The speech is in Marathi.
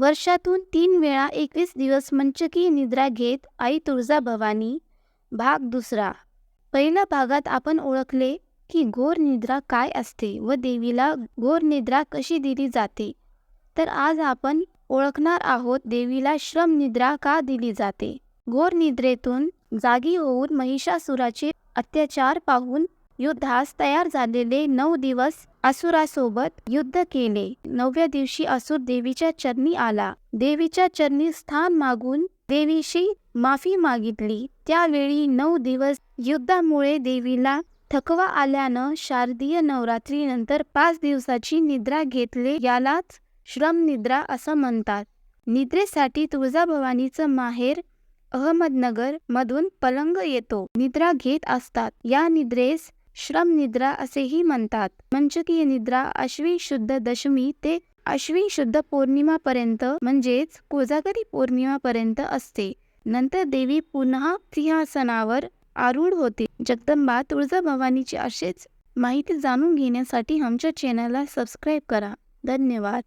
वर्षातून तीन वेळा एकवीस दिवस मंचकी निद्रा घेत आई तुळजाभवानी भाग दुसरा. पहिल्या भागात आपण ओळखले की घोर निद्रा काय असते व देवीला घोर निद्रा कशी दिली जाते. तर आज आपण ओळखणार आहोत देवीला श्रम निद्रा का दिली जाते. घोर निद्रेतून जागी होऊन महिषासुराचे अत्याचार पाहून युद्धास तयार झालेले नऊ दिवस असुरासोबत युद्ध केले. नवव्या दिवशी असुर देवीच्या चरणी आला. देवीच्या चरणी स्थान मागून देवीशी माफी मागितली. त्यावेळी नऊ दिवस युद्धामुळे देवीला थकवा आल्यानं शारदीय नवरात्रीनंतर पाच दिवसाची निद्रा घेतले यालाच श्रम निद्रा असं म्हणतात. निद्रेसाठी तुळजाभवानीचं माहेर अहमदनगर मधून पलंग येतो. निद्रा घेत असतात. या निद्रेस श्रम निद्रा असेही म्हणतात. मंचकीय निद्रा अश्वी शुद्ध दशमी ते अश्वी शुद्ध पौर्णिमापर्यंत म्हणजेच कोजागरी पौर्णिमापर्यंत असते. नंतर देवी पुन्हा सिंहासनावर आरूढ होते. जगदंबा तुळजाभवानीची असेच माहिती जाणून घेण्यासाठी आमच्या चॅनलला सबस्क्राईब करा. धन्यवाद.